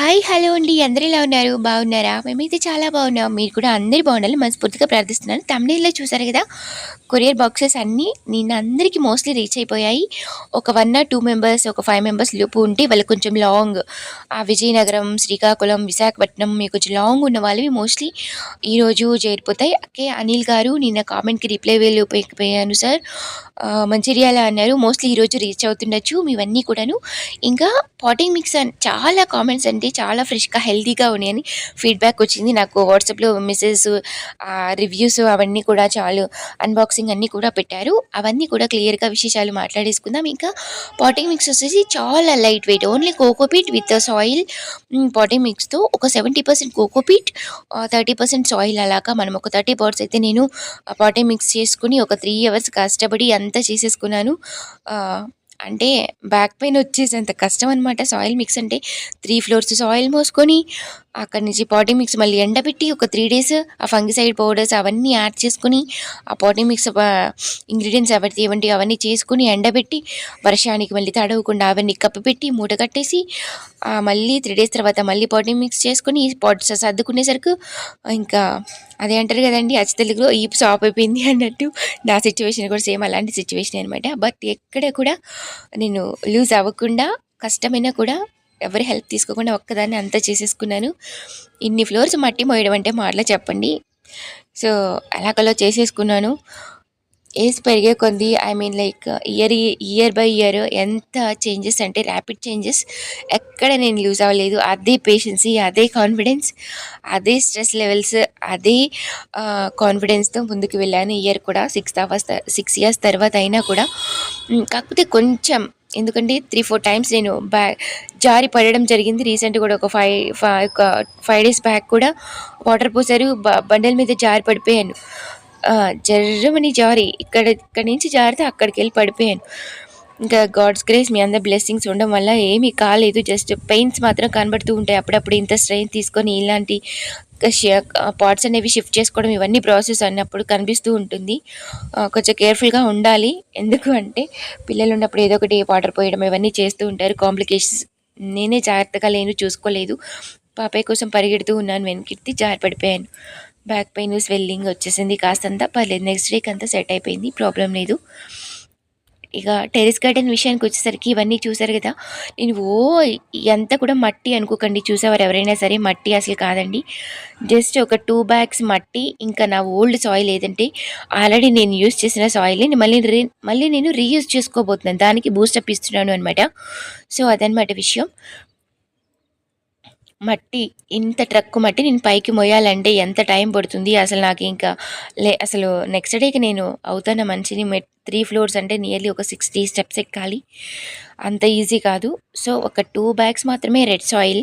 Hi hello అండి. అందరూ ఎలా ఉన్నారు? బాగున్నారా? మేమైతే చాలా బాగున్నాం. మీరు కూడా అందరి బాగుండాలి మనస్ఫూర్తిగా ప్రార్థిస్తున్నాను. తమిళలో చూసారు కదా కొరియర్ బాక్సెస్ అన్నీ నిన్న అందరికీ మోస్ట్లీ రీచ్ అయిపోయాయి. ఒక వన్ ఆర్ టూ మెంబర్స్ ఒక ఫైవ్ మెంబర్స్ లోపు ఉంటే వాళ్ళు కొంచెం లాంగ్. ఆ విజయనగరం శ్రీకాకుళం విశాఖపట్నం మీకు కొంచెం లాంగ్ ఉన్న వాళ్ళవి మోస్ట్లీ ఈరోజు చేరిపోతాయి. ఓకే అనిల్ గారు నిన్న కామెంట్కి రిప్లై వెళ్ళిపోయాను సార్. మంచిర్యాల అన్నారు మోస్ట్లీ ఈరోజు రీచ్ అవుతుండొచ్చు. మీవన్నీ కూడాను. ఇంకా పాటింగ్ మిక్స్ అండ్ చాలా కామెంట్స్ అంటే చాలా ఫ్రెష్గా హెల్తీగా ఉన్నాయని ఫీడ్బ్యాక్ వచ్చింది. నాకు వాట్సాప్లో మెసేజ్ రివ్యూస్ అవన్నీ కూడా చాలు అన్బాక్సింగ్ అన్నీ కూడా పెట్టారు. అవన్నీ కూడా క్లియర్గా విశేషాలు మాట్లాడేసుకుందాం. ఇంకా పాటింగ్ మిక్స్ వచ్చేసి చాలా light weight. Only cocopeat with soil potting మిక్స్తో ఒక seventy percent cocopeat thirty percent soil అలాగా మనం ఒక థర్టీ పర్స్ అయితే నేను పాటింగ్ మిక్స్ చేసుకుని ఒక త్రీ అవర్స్ కష్టపడి అంతా చేసేసుకున్నాను. అంటే బ్యాక్ పెయిన్ వచ్చేసేంత కష్టం అనమాట సాయిల్ మిక్స్ అంటే త్రీ ఫ్లోర్స్ సాయిల్ మోసుకొని అక్కడి నుంచి పాటింగ్ మిక్స్ మళ్ళీ ఎండబెట్టి ఒక త్రీ డేస్ ఆ ఫంగిసైడ్ పౌడర్స్ అవన్నీ యాడ్ చేసుకుని ఆ పాటీ మిక్స్ ఇంగ్రీడియంట్స్ ఎవరి ఇవ్వండి అవన్నీ చేసుకుని ఎండబెట్టి వర్షానికి మళ్ళీ తడవకుండా అవన్నీ కప్పిపెట్టి మూట కట్టేసి మళ్ళీ త్రీ డేస్ తర్వాత మళ్ళీ పాటీ మిక్స్ చేసుకుని పాట్స్ సర్దుకునేసరికి ఇంకా అదే అంటారు కదండి అచ్చ తెలుగులో ఈ షాప్ అయిపోయింది అన్నట్టు. నా సిచ్యువేషన్ కూడా సేమ్ అలాంటి సిచ్యువేషన్ అనమాట బట్ ఎక్కడ కూడా నేను లూజ్ అవ్వకుండా కష్టమైనా కూడా ఎవరి హెల్ప్ తీసుకోకుండా ఒక్కదాన్ని అంతా చేసేసుకున్నాను. ఇన్ని ఫ్లోర్స్ మట్టి మోయడం అంటే మాటలో చెప్పండి. సో అలాగలో చేసేసుకున్నాను. ఏజ్ పెరిగే కొంది I mean like year year by year ఎంత చేంజెస్ అంటే ర్యాపిడ్ చేంజెస్ ఎక్కడ నేను లూజ్ అవ్వలేదు. అదే పేషెన్సీ అదే కాన్ఫిడెన్స్ అదే స్ట్రెస్ లెవెల్స్ అదే కాన్ఫిడెన్స్తో ముందుకు వెళ్ళాను. ఇయర్ కూడా సిక్స్ అవర్స్ సిక్స్ ఇయర్స్ తర్వాత అయినా కూడా. కాకపోతే కొంచెం ఎందుకంటే త్రీ ఫోర్ టైమ్స్ నేను బ్యాగ్ జారి పడడం జరిగింది. రీసెంట్ కూడా ఒక five five five days back కూడా వాటర్ పోసారు బండల మీద జారి పడిపోయాను. జర్రమని జారి ఇక్కడ ఇక్కడ నుంచి జారితే అక్కడికి వెళ్ళి పడిపోయాను. ఇంకా గాడ్స్ గ్రేస్ మీ అందరి బ్లెస్సింగ్స్ ఉండడం వల్ల ఏమీ కాలేదు. జస్ట్ పెయిన్స్ మాత్రం కనబడుతూ ఉంటాయి. అప్పుడప్పుడు ఇంత స్ట్రెయిన్ తీసుకొని ఇలాంటి పార్ట్స్ అనేవి షిఫ్ట్ చేసుకోవడం ఇవన్నీ ప్రాసెస్ అన్నప్పుడు కనిపిస్తూ ఉంటుంది. కొంచెం కేర్ఫుల్గా ఉండాలి. ఎందుకు అంటే పిల్లలు ఉన్నప్పుడు ఏదో ఒకటి వాటర్ పోయడం ఇవన్నీ చేస్తూ ఉంటారు. కాంప్లికేషన్స్ నేనే జాగ్రత్తగా లేను చూసుకోలేదు. పాపయ్య కోసం పరిగెడుతూ ఉన్నాను వెనకెత్తి జారిపడిపోయాను బ్యాక్ పెయిన్ స్వెల్లింగ్ వచ్చేసింది. కాస్తంతా పర్లేదు. నెక్స్ట్ డేకి అంతా సెట్ అయిపోయింది. ప్రాబ్లం లేదు. ఇక టెరెస్ గార్డెన్ విషయానికి వచ్చేసరికి ఇవన్నీ చూసారు కదా. నేను ఓ ఎంత కూడా మట్టి అనుకోకండి. చూసేవారు ఎవరైనా సరే మట్టి అసలు కాదండి. జస్ట్ ఒక టూ బ్యాగ్స్ మట్టి ఇంకా నా ఓల్డ్ సాయిల్ ఏదంటే ఆల్రెడీ నేను యూస్ చేసిన సాయిల్ని మళ్ళీ రీ మళ్ళీ నేను రీయూజ్ చేసుకోబోతున్నాను. దానికి బూస్టప్ ఇస్తున్నాను అనమాట సో అదనమాట విషయం. మట్టి ఇంత ట్రక్కు మట్టి నేను పైకి మొయ్యాలంటే ఎంత టైం పడుతుంది? అసలు నాకు ఇంకా లే అసలు నెక్స్ట్ డేకి నేను అవుతాన మంచిని మెట్ త్రీ ఫ్లోర్స్ అంటే నియర్లీ ఒక సిక్స్టీ స్టెప్స్ ఎక్కాలి. అంత ఈజీ కాదు. సో ఒక టూ బ్యాగ్స్ మాత్రమే రెడ్ సాయిల్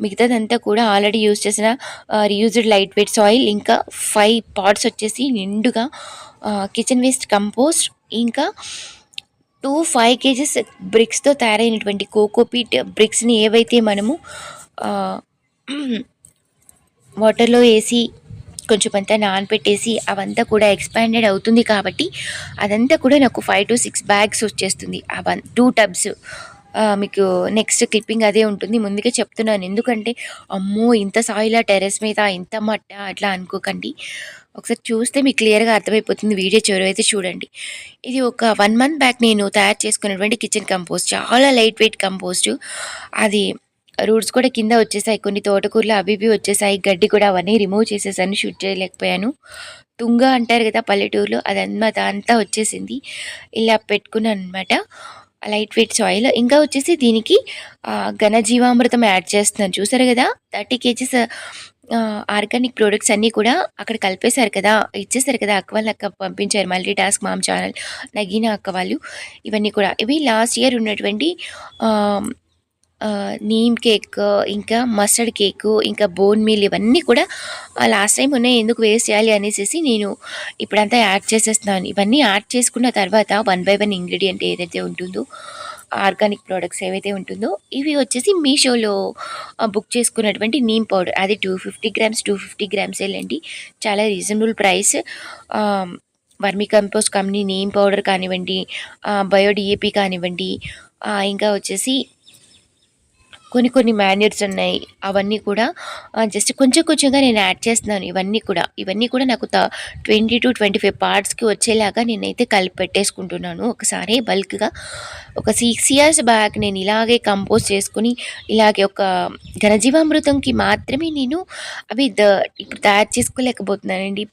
మిగతాదంతా కూడా ఆల్రెడీ యూజ్ చేసిన రీయూజ్డ్ లైట్ వెయిట్ సాయిల్ ఇంకా ఫైవ్ పాట్స్ వచ్చేసి నిండుగా కిచెన్ వేస్ట్ కంపోస్ట్ ఇంకా టూ ఫైవ్ కేజెస్ బ్రిక్స్తో తయారైనటువంటి కోకోపీట్ బ్రిక్స్ని ఏవైతే మనము వాటర్లో వేసి కొంచెం అంతా నానపెట్టేసి అవంతా కూడా ఎక్స్పాండెడ్ అవుతుంది కాబట్టి అదంతా కూడా నాకు ఫైవ్ టు సిక్స్ బ్యాగ్స్ వచ్చేస్తుంది. అవన్ టూ టబ్స్ మీకు నెక్స్ట్ క్లిప్పింగ్ అదే ఉంటుంది. ముందుగా చెప్తున్నాను. ఎందుకంటే అమ్మో ఇంత సాయిలా టెరెస్ మీద ఇంత మట్ట అట్లా అనుకోకండి. ఒకసారి చూస్తే మీకు క్లియర్గా అర్థమైపోతుంది. వీడియో చివరి అయితే చూడండి. ఇది ఒక వన్ మంత్ బ్యాక్ నేను తయారు చేసుకున్నటువంటి కిచెన్ కంపోస్ట్ చాలా లైట్ వెయిట్ కంపోస్ట్ అది రూట్స్ కూడా కింద వచ్చేసాయి. కొన్ని తోటకూరలు అవి ఇవి వచ్చేసాయి. గడ్డి కూడా అవన్నీ రిమూవ్ చేసేసాను. షూట్ చేయలేకపోయాను. తుంగ అంటారు కదా పల్లెటూరులో అదన్నమాట అంతా వచ్చేసింది. ఇలా పెట్టుకున్నాను అనమాట లైట్ వెయిట్ సాయిల్ ఇంకా వచ్చేసి దీనికి ఘనజీవామృతం యాడ్ చేస్తున్నాను. చూసారు కదా? థర్టీ కేజీస్ ఆర్గానిక్ ప్రోడక్ట్స్ అన్నీ కూడా అక్కడ కలిపేశారు కదా? ఇచ్చేసారు కదా? అక్క వాళ్ళు అక్క పంపించారు. Multi task mom channel Nagina అక్క వాళ్ళు. ఇవన్నీ కూడా. ఇవి లాస్ట్ ఇయర్ ఉన్నటువంటి నీమ్ కేక్ ఇంకా మస్టర్డ్ కేక్ ఇంకా బోన్ మీల్ ఇవన్నీ కూడా లాస్ట్ టైం ఉన్నాయి ఎందుకు వేస్ట్ చేయాలి అనేసి నేను ఇప్పుడంతా యాడ్ చేసేస్తున్నాను. ఇవన్నీ యాడ్ చేసుకున్న తర్వాత వన్ బై వన్ ఇంగ్రీడియంట్ ఏదైతే ఉంటుందో ఆర్గానిక్ ప్రోడక్ట్స్ ఏవైతే ఉంటుందో ఇవి వచ్చేసి మీషోలో బుక్ చేసుకున్నటువంటి నీమ్ పౌడర్ అది two fifty grams two fifty grams వెళ్ళండి చాలా reasonable price vermi compost company neem powder కానివ్వండి బయోడిఏపి కానివ్వండి ఇంకా వచ్చేసి కొన్ని కొన్ని మాన్యూర్స్ ఉన్నాయి అవన్నీ కూడా జస్ట్ కొంచెం కొంచెంగా నేను యాడ్ చేస్తున్నాను. ఇవన్నీ కూడా ఇవన్నీ కూడా నాకు త ట్వంటీ టు ట్వంటీ ఫైవ్ పార్ట్స్కి వచ్చేలాగా నేనైతే కలిపి పెట్టేసుకుంటున్నాను. ఒకసారి బల్క్గా ఒక సిక్స్ ఇయర్స్ బ్యాక్ నేను ఇలాగే కంపోజ్ చేసుకుని ఇలాగే ఒక ఘనజీవామృతంకి మాత్రమే నేను అవి ఇప్పుడు తయారు చేసుకోలేకపోతున్నానండి.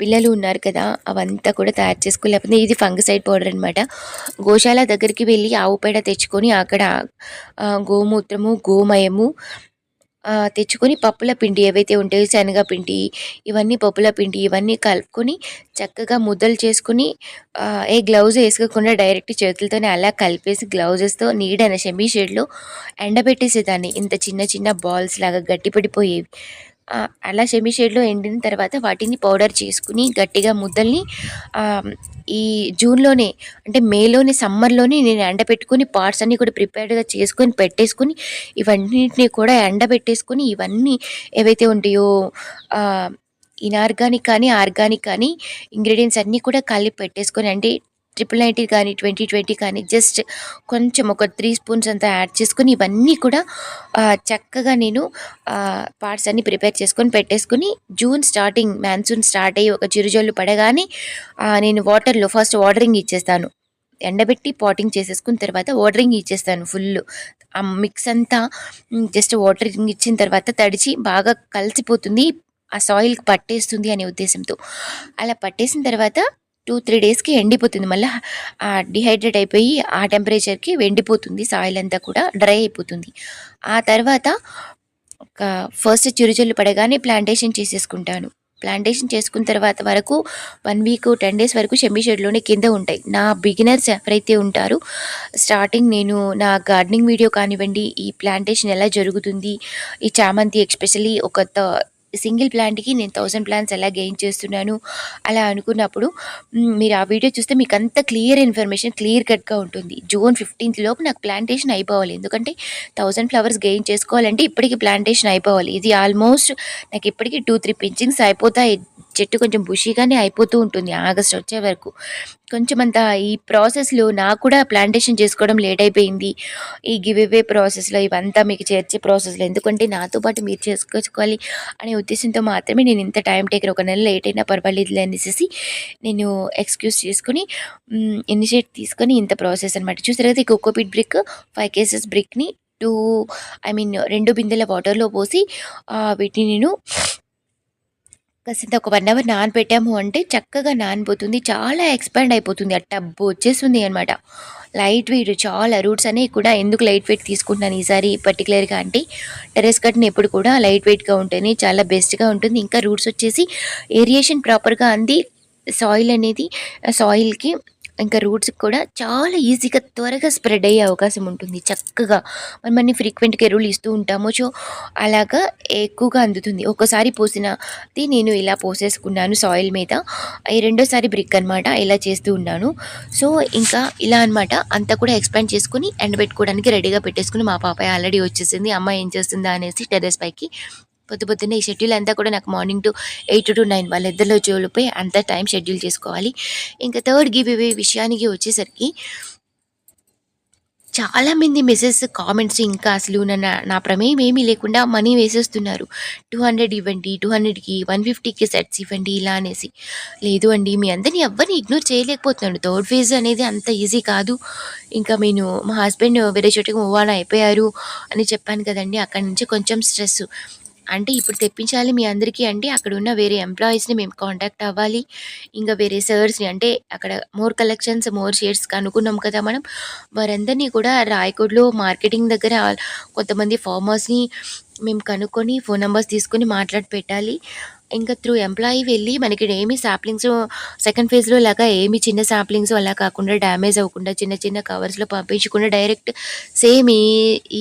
పిల్లలు ఉన్నారు కదా అవంతా కూడా తయారు చేసుకోలేకపోతే ఇది ఫంగసైడ్ పౌడర్ అనమాట గోశాల దగ్గరికి వెళ్ళి ఆవు పేడ తెచ్చుకొని అక్కడ గోమూత్రము గోమయము తెచ్చుకొని పప్పుల పిండి ఏవైతే ఉంటాయో శనగ పిండి ఇవన్నీ పప్పుల పిండి ఇవన్నీ కలుపుకొని చక్కగా ముద్దలు చేసుకుని ఏ గ్లౌజ్ వేసుకోకుండా డైరెక్ట్ చేతులతోనే అలా కలిపేసి గ్లౌజెస్తో నీడైన షెమీ షేడ్లో ఎండబెట్టేసేదాన్ని. ఇంత చిన్న చిన్న బాల్స్ లాగా గట్టిపడిపోయేవి. అలా సెమీ షేడ్లో ఎండిన తర్వాత వాటిని పౌడర్ చేసుకుని గట్టిగా ముద్దల్ని ఈ జూన్లోనే అంటే మేలోనే సమ్మర్లోనే నేను ఎండబెట్టుకుని పార్ట్స్ అన్నీ కూడా ప్రిపేర్డ్గా చేసుకొని పెట్టేసుకుని ఇవన్నిటిని కూడా ఎండబెట్టేసుకుని ఇవన్నీ ఏవైతే ఉంటాయో ఇనార్గానిక్ కానీ ఆర్గానిక్ కానీ ఇంగ్రీడియంట్స్ అన్నీ కూడా కలిపి పెట్టేసుకొని అంటే ట్రిపుల్ నైంటీ కానీ ట్వంటీ ట్వంటీ కానీ జస్ట్ కొంచెం ఒక త్రీ స్పూన్స్ అంతా యాడ్ చేసుకొని ఇవన్నీ కూడా చక్కగా నేను పార్ట్స్ అన్ని ప్రిపేర్ చేసుకొని పెట్టేసుకుని జూన్ స్టార్టింగ్ మాన్సూన్ స్టార్ట్ అయ్యి ఒక చిరుజల్లు పడగానే నేను వాటర్లో ఫస్ట్ వాటరింగ్ ఇచ్చేస్తాను. ఎండబెట్టి పాటింగ్ చేసేసుకున్న తర్వాత వాటరింగ్ ఇచ్చేస్తాను ఫుల్. ఆ మిక్స్ అంతా జస్ట్ వాటరింగ్ ఇచ్చిన తర్వాత తడిచి బాగా కలిసిపోతుంది ఆ సాయిల్కి పట్టేస్తుంది అనే ఉద్దేశంతో. అలా పట్టేసిన తర్వాత టూ త్రీ డేస్కి ఎండిపోతుంది. మళ్ళీ డిహైడ్రేట్ అయిపోయి ఆ టెంపరేచర్కి ఎండిపోతుంది సాయిల్ అంతా కూడా డ్రై అయిపోతుంది. ఆ తర్వాత ఒక ఫస్ట్ చిరుజల్లు పడగానే ప్లాంటేషన్ చేసేసుకుంటాను. ప్లాంటేషన్ చేసుకున్న తర్వాత వరకు వన్ వీక్ టెన్ డేస్ వరకు షెమ్మీ షెడ్లోనే కింద ఉంటాయి. నా బిగినర్స్ ఎవరైతే ఉంటారో స్టార్టింగ్ నేను నా గార్డెనింగ్ వీడియో కానివ్వండి ఈ ప్లాంటేషన్ ఎలా జరుగుతుంది ఈ చామంతి ఎక్స్పెషలీ ఒక సింగిల్ ప్లాంట్కి నేను థౌసండ్ ప్లాంట్స్ ఎలా గెయిన్ చేస్తున్నాను అలా అనుకున్నప్పుడు మీరు ఆ వీడియో చూస్తే మీకు అంత క్లియర్ ఇన్ఫర్మేషన్ క్లియర్ కట్గా ఉంటుంది. జూన్ ఫిఫ్టీన్త్ లోపు నాకు ప్లాంటేషన్ అయిపోవాలి. ఎందుకంటే థౌసండ్ ఫ్లవర్స్ గెయిన్ చేసుకోవాలంటే ఇప్పటికి ప్లాంటేషన్ అయిపోవాలి. ఇది ఆల్మోస్ట్ నాకు ఇప్పటికి టూ త్రీ పించింగ్స్ అయిపోతాయి. చెట్టు కొంచెం బుషీగానే అయిపోతూ ఉంటుంది ఆగస్ట్ వచ్చే వరకు. కొంచెం అంత ఈ ప్రాసెస్లో నాకు కూడా ప్లాంటేషన్ చేసుకోవడం లేట్ అయిపోయింది. ఈ గివ్ అవే ప్రాసెస్లో ఇవంతా మీకు చేర్చే ప్రాసెస్లో ఎందుకంటే నాతో పాటు మీరు చేసుకోవాలి అనే ఉద్దేశంతో మాత్రమే నేను ఇంత టైం టేకర్ ఒక నెల లేట్ అయినా పర్వాలేదు అనేసి నేను ఎక్స్క్యూజ్ చేసుకుని ఇనిషియేట్ తీసుకొని ఇంత ప్రాసెస్ అనమాట చూసారు కదా ఈ coco peat brick five cases బ్రిక్ని two I mean రెండు బిందెల వాటర్లో పోసి వీటిని నేను కాసింత ఒక వన్ అవర్ నానబెట్టాము అంటే చక్కగా నానిపోతుంది చాలా ఎక్స్పాండ్ అయిపోతుంది. ఆ టబ్బు వచ్చేస్తుంది అనమాట లైట్ వెయిట్ చాలా రూట్స్ అనేవి కూడా ఎందుకు లైట్ వెయిట్ తీసుకుంటున్నాను ఈసారి పర్టికులర్గా అంటే టెరెస్ కట్టిన ఎప్పుడు కూడా లైట్ వెయిట్గా ఉంటేనే చాలా బెస్ట్గా ఉంటుంది. ఇంకా రూట్స్ వచ్చేసి ఏరియేషన్ ప్రాపర్గా అంది సాయిల్ అనేది సాయిల్కి ఇంకా రూట్స్కి కూడా చాలా ఈజీగా త్వరగా స్ప్రెడ్ అయ్యే అవకాశం ఉంటుంది. చక్కగా మనం అన్ని ఫ్రీక్వెంట్గా ఎరువులు ఇస్తూ ఉంటాము. సో అలాగా ఎక్కువగా అందుతుంది. ఒకసారి పోసినది నేను ఇలా పోసేసుకున్నాను సాయిల్ మీద. ఈ రెండోసారి బ్రిక్ అనమాట ఇలా చేస్తూ ఉన్నాను. సో ఇంకా ఇలా అన్నమాట. అంతా కూడా ఎక్స్పాండ్ చేసుకుని ఎండబెట్టుకోవడానికి రెడీగా పెట్టేసుకుని మా పాపాయ ఆల్రెడీ వచ్చేసింది. అమ్మ ఏం చేస్తుందా అనేసి టెర్రస్ పైకి పొద్దు పొద్దున్నే ఈ షెడ్యూల్ అంతా కూడా నాకు morning to eight to nine వాళ్ళిద్దరిలో జోలిపోయి అంత టైం షెడ్యూల్ చేసుకోవాలి. ఇంకా థర్డ్ గివ్ ఇవే విషయానికి వచ్చేసరికి చాలామంది మెసేజ్ కామెంట్స్ ఇంకా అసలు నా నా ప్రమేయం ఏమీ లేకుండా మనీ వేసేస్తున్నారు. టూ హండ్రెడ్ ఇవ్వండి టూ హండ్రెడ్కి వన్ ఫిఫ్టీకి సెట్స్ ఇవ్వండి ఇలా అనేసి. లేదు అండి మీ అందరినీ ఎవరిని ఇగ్నోర్ చేయలేకపోతున్నాను. థర్డ్ ఫేజ్ అనేది అంత ఈజీ కాదు. ఇంకా నేను మా హస్బెండ్ వేరే చోటికి మూవ్ ఆన్ అయిపోయారు అని చెప్పాను కదండి. అక్కడి నుంచి కొంచెం స్ట్రెస్ అంటే ఇప్పుడు తెప్పించాలి మీ అందరికీ అంటే అక్కడ ఉన్న వేరే ఎంప్లాయీస్ని మేము కాంటాక్ట్ అవ్వాలి. ఇంకా వేరే సర్స్ని అంటే అక్కడ మోర్ కలెక్షన్స్ మోర్ షేర్స్ కనుక్కున్నాం కదా మనం. వారందరినీ కూడా రాయకోడ్లో మార్కెటింగ్ దగ్గర కొంతమంది ఫార్మర్స్ని మేము కనుక్కొని ఫోన్ నెంబర్స్ తీసుకొని మాట్లాడి పెట్టాలి. ఇంకా త్రూ ఎంప్లాయీ వెళ్ళి మనకి ఏమి సాప్లింగ్స్ సెకండ్ ఫేజ్లో లాగా ఏమి చిన్న సాప్లింగ్స్ అలా కాకుండా డ్యామేజ్ అవ్వకుండా చిన్న చిన్న కవర్స్లో పంపించకుండా డైరెక్ట్ సేమ్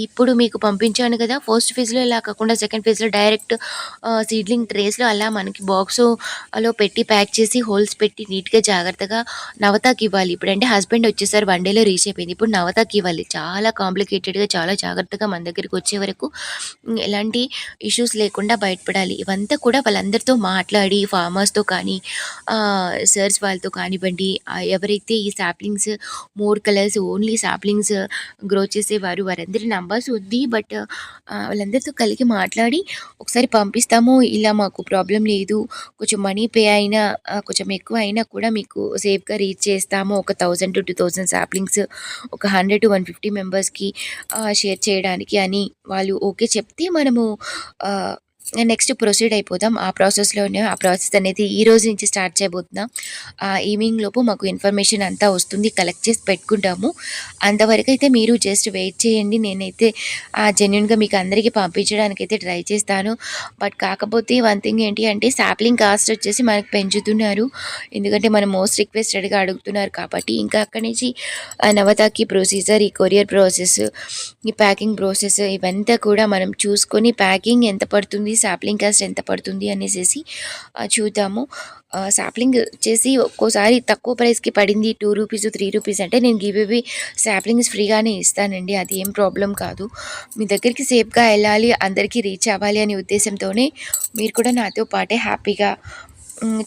ఇప్పుడు మీకు పంపించాను కదా ఫస్ట్ ఫేజ్లో ఇలా కాకుండా సెకండ్ ఫేజ్లో డైరెక్ట్ సీడ్లింగ్ ట్రేస్లో అలా మనకి బాక్స్లో పెట్టి ప్యాక్ చేసి హోల్స్ పెట్టి నీట్గా జాగ్రత్తగా నవతాకి ఇవ్వాలి. ఇప్పుడంటే హస్బెండ్ వచ్చేసారి వన్ డేలో రీచ్ అయిపోయింది. ఇప్పుడు నవతాకి ఇవ్వాలి. చాలా కాంప్లికేటెడ్గా చాలా జాగ్రత్తగా మన దగ్గరికి వచ్చే వరకు ఎలాంటి ఇష్యూస్ లేకుండా బయటపడాలి. ఇవంతా కూడా వాళ్ళందరూ అందరితో మాట్లాడి ఫార్మర్స్‌తో కానీ సర్స్ వాళ్ళతో కానివ్వండి ఎవరైతే ఈ saplings more colours only saplings grow చేసేవారు వారందరి నంబర్స్ ఉంది. బట్ వాళ్ళందరితో కలిగి మాట్లాడి ఒకసారి పంపిస్తాము. ఇలా మాకు ప్రాబ్లం లేదు. కొంచెం మనీ పే అయినా కొంచెం ఎక్కువ అయినా కూడా మీకు సేఫ్‌గా రీచ్ చేస్తాము. ఒక 1000-2000 సాప్లింగ్స్ ఒక 100-150 మెంబర్స్‌కి షేర్ చేయడానికి అని వాళ్ళు ఓకే చెప్తే మనము నెక్స్ట్ ప్రొసీడ్ అయిపోదాం. ఆ ప్రాసెస్‌లోనే ఆ ప్రాసెస్ అనేది ఈ రోజు నుంచి స్టార్ట్ చేయబోతున్నాం. ఆ ఈవినింగ్ లోపు మాకు ఇన్ఫర్మేషన్ అంతా వస్తుంది. కలెక్ట్ చేసి పెట్టుకుంటాము. అంతవరకు అయితే మీరు జస్ట్ వెయిట్ చేయండి. నేనైతే జెన్యున్గా మీకు అందరికీ పంపించడానికైతే ట్రై చేస్తాను. బట్ కాకపోతే వన్ థింగ్ ఏంటి అంటే సాప్లింగ్ కాస్ట్ వచ్చేసి మనకు పెంచుతున్నారు. ఎందుకంటే మనం మోస్ట్ రిక్వెస్టెడ్‌గా అడుగుతున్నారు కాబట్టి ఇంకా అక్కడి నుంచి నవతాకి ప్రొసీజర్, ఈ కొరియర్ ప్రాసెస్, ఈ ప్యాకింగ్ ప్రాసెస్ ఇవంతా కూడా మనం చూసుకొని ప్యాకింగ్ ఎంత పడుతుంది, సాప్లింగ్ కాస్ట్ ఎంత పడుతుంది అనేసి చూద్దాము. సాప్లింగ్ వచ్చేసి ఒక్కోసారి తక్కువ ప్రైస్‌కి పడింది. టూ రూపీస్, త్రీ రూపీస్ అంటే నేను గివేవి సాప్లింగ్స్ ఫ్రీగానే ఇస్తానండి. అది ఏం ప్రాబ్లం కాదు. మీ దగ్గరికి సేఫ్‌గా వెళ్ళాలి అందరికీ రీచ్ అవ్వాలి అనే ఉద్దేశంతోనే మీరు కూడా నాతో పాటే హ్యాపీగా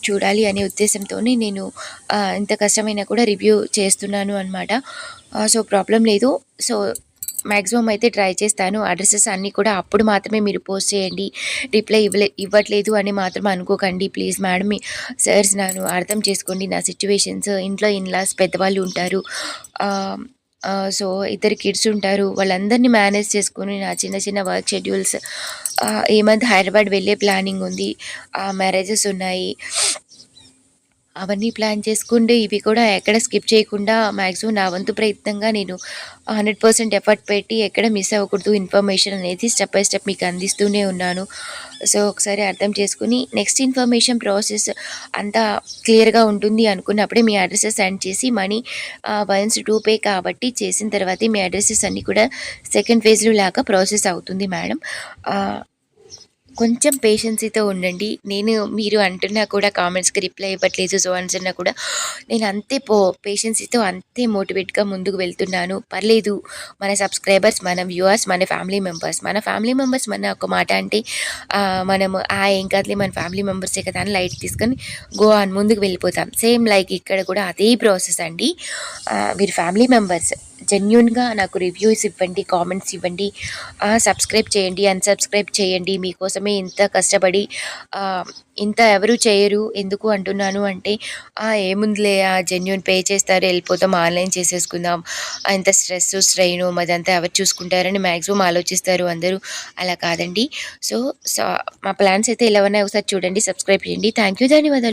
చూడాలి అనే ఉద్దేశంతోనే నేను ఎంత ఇంత కష్టమైనా కూడా రివ్యూ చేస్తున్నాను అనమాట. సో, ప్రాబ్లం లేదు. సో, మ్యాక్సిమం అయితే ట్రై చేస్తాను. అడ్రస్సెస్ అన్నీ కూడా అప్పుడు మాత్రమే మీరు పోస్ట్ చేయండి. రిప్లై ఇవ్వలే ఇవ్వట్లేదు అని మాత్రం అనుకోకండి. ప్లీజ్ మేడం మీ సార్స్ నన్ను అర్థం చేసుకోండి. నా సిచ్యువేషన్స్ ఇంట్లో ఇన్‌లాస్ పెద్దవాళ్ళు ఉంటారు. సో, ఇద్దరు కిడ్స్ ఉంటారు. వాళ్ళందరినీ మేనేజ్ చేసుకొని నా చిన్న చిన్న వర్క్ షెడ్యూల్స్ ఈ మంత్ హైదరాబాద్ వెళ్ళే ప్లానింగ్ ఉంది. మ్యారేజెస్ ఉన్నాయి. అవన్నీ ప్లాన్ చేసుకుంటే ఇవి కూడా ఎక్కడ స్కిప్ చేయకుండా మ్యాక్సిమం నా వంతు ప్రయత్నంగా నేను 100% ఎఫర్ట్ పెట్టి ఎక్కడ మిస్ అవ్వకూడదు ఇన్ఫర్మేషన్ అనేది స్టెప్ బై స్టెప్ మీకు అందిస్తూనే ఉన్నాను. సో, ఒకసారి అర్థం చేసుకుని నెక్స్ట్ ఇన్ఫర్మేషన్ ప్రాసెస్ అంతా క్లియర్‌గా ఉంటుంది అనుకున్నప్పుడే మీ అడ్రస్ సెండ్ చేసి మనీ వన్స్ టూ పే కాబట్టి చేసిన తర్వాతే మీ అడ్రస్ అన్నీ కూడా సెకండ్ ఫేజ్‌లో లాగా ప్రాసెస్ అవుతుంది మేడం. కొంచెం పేషెన్సీతో ఉండండి. నేను మీరు అంటున్నా కూడా కామెంట్స్‌కి రిప్లై ఇవ్వట్లేదు సో అన్స్ కూడా నేను అంతే పో పేషెన్సీతో అంతే మోటివేట్‌గా ముందుకు వెళ్తున్నాను. పర్లేదు మన సబ్స్క్రైబర్స్, మన వ్యూవర్స్, మన ఫ్యామిలీ మెంబర్స్. మన ఫ్యామిలీ మెంబర్స్ మన ఒక మాట అంటే మనము ఆ! ఏం కాదులే మన ఫ్యామిలీ మెంబర్సే కదా అని లైట్ తీసుకొని గో అని ముందుకు వెళ్ళిపోతాం. సేమ్ లైక్ ఇక్కడ కూడా అదే ప్రాసెస్ అండి. మీరు ఫ్యామిలీ మెంబర్స్ జెన్యున్గా నాకు రివ్యూస్ ఇవ్వండి, కామెంట్స్ ఇవ్వండి. సబ్స్క్రైబ్ చేయండి, అన్‌సబ్స్క్రైబ్ చేయండి. మీకోసం కోసమే ఇంత కష్టపడి ఇంత ఎవరు చేయరు. ఎందుకు అంటున్నాను అంటే ఏముందిలే ఆ! జెన్యున్ పే చేస్తారు వెళ్ళిపోతాం ఆన్‌లైన్ చేసేసుకుందాం. ఎంత స్ట్రెస్ స్ట్రెయిన్ మాదంతా ఎవరు చూసుకుంటారని మాక్సిమం ఆలోచిస్తారు అందరూ. అలా కాదండి. సో, మా ప్లాన్స్ అయితే ఎలా ఉన్నాయి ఒకసారి చూడండి. సబ్స్క్రైబ్ చేయండి. Thank you. ధన్యవాదాలు.